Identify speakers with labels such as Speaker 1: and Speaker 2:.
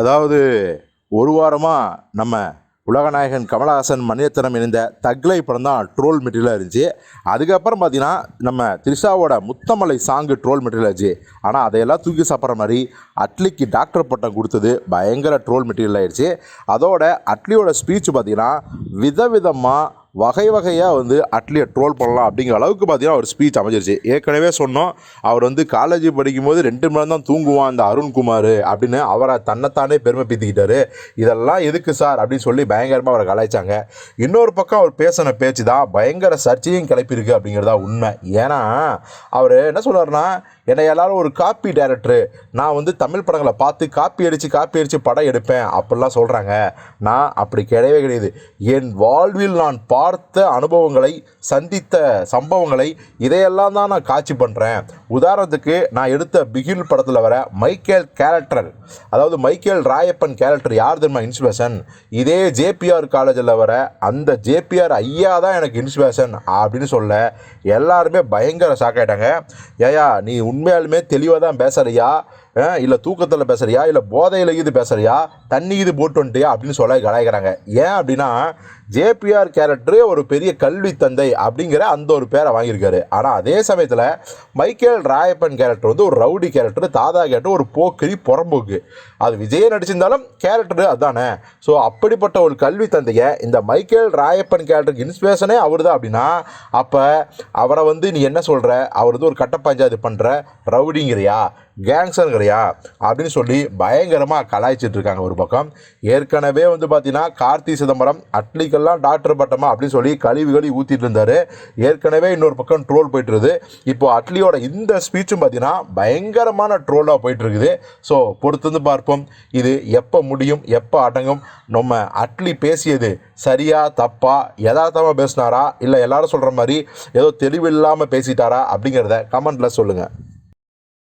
Speaker 1: அதாவது ஒரு வாரமாக நம்ம உலகநாயகன் கமலஹாசன் மணிரத்னம் இணைந்த தக்லை படம் தான் ட்ரோல் மெட்டீரியலாக இருந்துச்சு. அதுக்கப்புறம் பார்த்தீங்கன்னா நம்ம திரிஷாவோட முத்தமலை சாங்கு ட்ரோல் மெட்டீரியல் ஆச்சு ஆனால் அதையெல்லாம் தூக்கி சாப்பிட்ற மாதிரி அட்லிக்கு டாக்டர் பட்டம் கொடுத்தது பயங்கர ட்ரோல் மெட்டீரியல் ஆயிடுச்சு. அதோட அட்லியோட ஸ்பீச் பார்த்தீங்கன்னா விதவிதமாக வகை வகையாக வந்து அட்லியை ட்ரோல் பண்ணலாம் அப்படிங்கிற அளவுக்கு பார்த்தீங்கன்னா ஒரு ஸ்பீச் அமைஞ்சிருச்சு. ஏற்கனவே சொன்னோம் அவர் வந்து காலேஜ் படிக்கும்போது ரெண்டு மணி தான் தூங்குவான் அந்த அருண்குமார் அப்படின்னு அவரை தன்னைத்தானே பெருமை பீத்திக்கிட்டாரு இதெல்லாம் எதுக்கு சார் அப்படின்னு சொல்லி பயங்கரமாக அவரை கலாய்ச்சாங்க. இன்னொரு பக்கம் அவர் பேசின பேச்சு தான் பயங்கர சர்ச்சையும் கிளப்பியிருக்கு அப்படிங்கிறதா உண்மை. ஏன்னா அவர் என்ன சொல்றாருன்னா என்னை எல்லாரும் ஒரு காப்பி டைரக்டரு நான் வந்து தமிழ் படங்களை பார்த்து காப்பி அடித்து காப்பி அடித்து படம் எடுப்பேன் அப்படிலாம் சொல்கிறாங்க நான் அப்படி கிடையவே கிடையாது. என் வாழ்வில் நான் பா பார்த்த அனுபவங்களை சந்தித்த சம்பவங்களை இதையெல்லாம் தான் நான் காட்சி பண்ணுறேன் உதாரணத்துக்கு நான் எடுத்த பிகில் படத்தில் வர மைக்கேல் கேரக்டர் அதாவது மைக்கேல் ராயப்பன் கேரக்டர் யார் தெரியுமா இன்ஸ்பிரேஷன்? இதே ஜேபிஆர் காலேஜில் வர அந்த ஜேபிஆர் ஐயா தான் எனக்கு இன்ஸ்பிரேஷன் அப்படின்னு சொல்ல எல்லாருமே பயங்கர ஷாக் ஆகிட்டாங்க ஏயா நீ உண்மையாலுமே தெளிவாக தான் பேசுகிறியா இல்லை தூக்கத்தில் பேசுறியா? இல்லை போதையில் இது பேசுகிறியா தண்ணி இது போட்டு வந்துட்டியா? அப்படின்னு சொல்ல கலாய்க்கிறாங்க. ஏன் அப்படின்னா ஜேபிஆர் கேரக்டரு ஒரு பெரிய கல்வி தந்தை அப்படிங்கிற அந்த ஒரு பேரை வாங்கியிருக்காரு. ஆனால் அதே சமயத்தில் மைக்கேல் ராயப்பன் கேரக்டர் வந்து ஒரு ரவுடி கேரக்டர் தாதா கேரக்டர் ஒரு போக்கிரி புறம்போக்கு. அது விஜய் நடிச்சிருந்தாலும் கேரக்டர் அதானே. ஸோ அப்படிப்பட்ட ஒரு கல்வி தந்தையை இந்த மைக்கேல் ராயப்பன் கேரக்டருக்கு இன்ஸ்பிரேஷனே அவர் தான் அப்படின்னா அப்போ அவரை வந்து நீ என்ன சொல்கிற அவர் வந்து ஒரு கட்ட பஞ்சாயத்து பண்ணுற ரவுடிங்கிறியா? கேங்ஸருங்கிறியா அப்படின்னு சொல்லி பயங்கரமாக கலாய்ச்சிட்டு இருக்காங்க ஒரு பக்கம். ஏற்கனவே வந்து பார்த்தீங்கன்னா கார்த்தி சிதம்பரம் அட்லிக்கெல்லாம் டாக்டர் பட்டமா அப்படின்னு சொல்லி கழிவு ஊற்றிட்டு இருந்தார். ஏற்கனவே இன்னொரு பக்கம் ட்ரோல் போயிட்டுருது இப்போ அட்லியோட இந்த இந்த ஸ்பீச்சும் பார்த்தீங்கன்னா பயங்கரமான ட்ரோலாக போயிட்டுருக்குது. ஸோ பொறுத்திருந்து பார்ப்போம். இது எப்போ முடியும் எப்போ அடங்கும்? நம்ம அட்லி பேசியது சரியா தப்பா யதார்த்தமாக பேசினாரா? இல்லை எல்லாரும் சொல்கிற மாதிரி ஏதோ தெளிவில்லாமல் பேசிட்டாரா? அப்படிங்கிறத கமெண்ட்டில் சொல்லுங்கள்